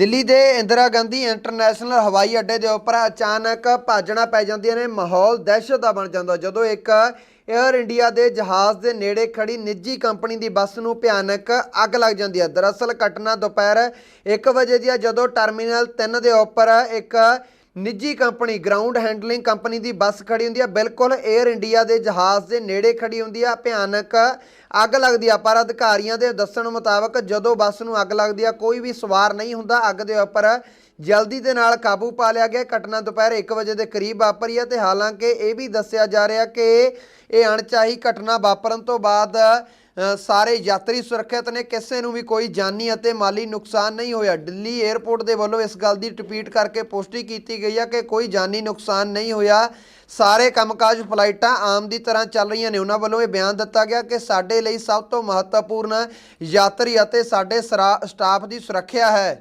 ਦਿੱਲੀ ਦੇ ਇੰਦਰਾ ਗਾਂਧੀ ਇੰਟਰਨੈਸ਼ਨਲ ਹਵਾਈ ਅੱਡੇ ਦੇ ਉੱਪਰ ਅਚਾਨਕ ਭਾਜਣਾ ਪੈ ਜਾਂਦੀਆਂ ਨੇ, ਮਾਹੌਲ ਦਹਿਸ਼ਤ ਦਾ ਬਣ ਜਾਂਦਾ। ਜਦੋਂ ਇੱਕ 에ਅਰ ਇੰਡੀਆ ਦੇ ਜਹਾਜ਼ ਦੇ ਨੇੜੇ ਖੜੀ ਨਿੱਜੀ ਕੰਪਨੀ ਦੀ ਬੱਸ ਨੂੰ ਭਿਆਨਕ ਅੱਗ ਲੱਗ ਜਾਂਦੀ ਹੈ। ਦਰਅਸਲ ਘਟਨਾ ਦੁਪਹਿਰ 1 ਵਜੇ ਦੀ ਹੈ, ਜਦੋਂ ਟਰਮੀਨਲ 3 ਦੇ ਉੱਪਰ ਇੱਕ ਨਿੱਜੀ ਕੰਪਨੀ ਗਰਾਊਂਡ ਹੈਂਡਲਿੰਗ ਕੰਪਨੀ ਦੀ ਬੱਸ ਖੜੀ ਹੁੰਦੀ ਆ। ਬਿਲਕੁਲ 에ਅਰ ਇੰਡੀਆ ਦੇ ਜਹਾਜ਼ ਦੇ ਨੇੜੇ ਖੜੀ ਹੁੰਦੀ ਆ। ਭਿਆਨਕ ਅੱਗ ਲੱਗਦੀ ਆ, ਪਰ ਅਧਿਕਾਰੀਆਂ ਦੇ ਦੱਸਣ ਮੁਤਾਬਕ ਜਦੋਂ ਬੱਸ ਨੂੰ ਅੱਗ ਲੱਗਦੀ ਆ, ਕੋਈ ਵੀ ਸਵਾਰ ਨਹੀਂ ਹੁੰਦਾ। ਅੱਗ ਦੇ ਉੱਪਰ ਜਲਦੀ ਦੇ ਨਾਲ ਕਾਬੂ ਪਾ ਲਿਆ ਗਿਆ। ਘਟਨਾ ਦੁਪਹਿਰ 1 ਵਜੇ ਦੇ ਕਰੀਬ ਵਾਪਰੀ ਹੈ ਤੇ ਹਾਲਾਂਕਿ ਇਹ ਵੀ ਦੱਸਿਆ ਜਾ ਰਿਹਾ ਕਿ ਇਹ ਅਣਚਾਹੀ ਘਟਨਾ ਵਾਪਰਨ ਤੋਂ ਬਾਅਦ ਸਾਰੇ ਯਾਤਰੀ ਸੁਰੱਖਿਅਤ ਨੇ, ਕਿਸੇ ਨੂੰ ਵੀ ਕੋਈ ਜਾਨੀ ਅਤੇ ਮਾਲੀ ਨੁਕਸਾਨ ਨਹੀਂ ਹੋਇਆ। ਦਿੱਲੀ 에ਅਰਪੋਰਟ ਦੇ ਵੱਲੋਂ ਇਸ ਗੱਲ ਦੀ ਰਿਪੀਟ ਕਰਕੇ ਪੁਸ਼ਟੀ ਕੀਤੀ ਗਈ ਹੈ ਕਿ ਕੋਈ ਜਾਨੀ ਨੁਕਸਾਨ ਨਹੀਂ ਹੋਇਆ। ਸਾਰੇ ਕੰਮਕਾਜ, ਫਲਾਈਟਾਂ ਆਮ ਦੀ ਤਰ੍ਹਾਂ ਚੱਲ ਰਹੀਆਂ ਨੇ। ਉਹਨਾਂ ਵੱਲੋਂ ਇਹ ਬਿਆਨ ਦਿੱਤਾ ਗਿਆ ਕਿ ਸਾਡੇ ਲਈ ਸਭ ਤੋਂ ਮਹੱਤਵਪੂਰਨ ਯਾਤਰੀ ਅਤੇ ਸਾਡੇ ਸਰਾ- ਸਟਾਫ ਦੀ ਸੁਰੱਖਿਆ ਹੈ।